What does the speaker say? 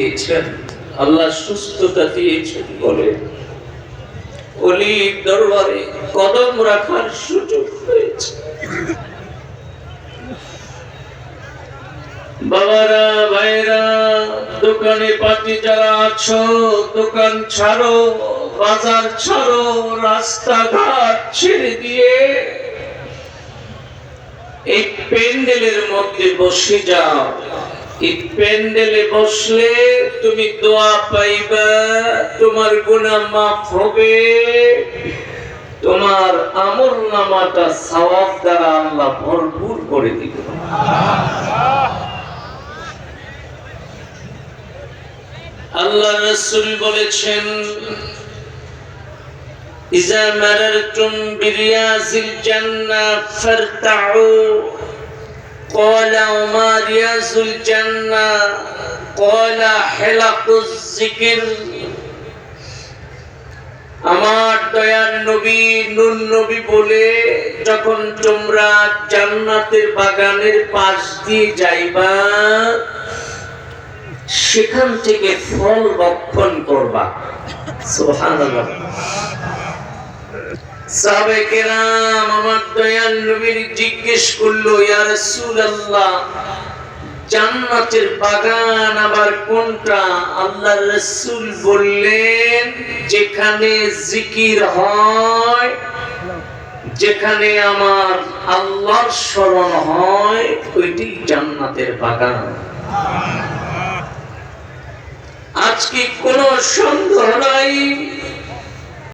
দিয়েছেন। আল্লাহ সুস্থতা দিয়েছেন বলে। অলি দরবারে কদম রাখার সুযোগ হয়েছে। বাবারা, ভাইরা, দোকানে পাটি যারা আছো, দোকান ছাড়ো, বাজার ছাড়ো, রাস্তাঘাট ছেড়ে দিয়ে এই প্যান্ডেলের মধ্যে বসে যাও। ঈদ প্যান্ডেলে বসলে তুমি দোয়া পাইবা, তোমার গুণা মাফ হবে। তোমার আমল নামাটা সওয়াব দ্বারা আল্লাহ ভরপুর করে দিব। আল্লাহ রাসূল বলেছেন, ইজা মারারতুম বিরিয়াজিল জান্নাত ফারতাউ قال وما رياض الجنة قال حلق الذكر আমার দয়ার নবী নুন নবী বলে যখন তোমরা জান্নাতের বাগানের পাশ দিয়ে যাইবা সেখান থেকে ফল বক্ষণ করবা সুবহানাল্লাহ আমার জিজ্ঞেস করল জান্নাতের বাগান আবার কোনটা? আল্লাহ বললেন, যেখানে জিকির হয়, যেখানে আমার আল্লাহর স্মরণ হয়, ওইটি জান্নাতের বাগান। আজকে কোনো সন্দেহ নাই।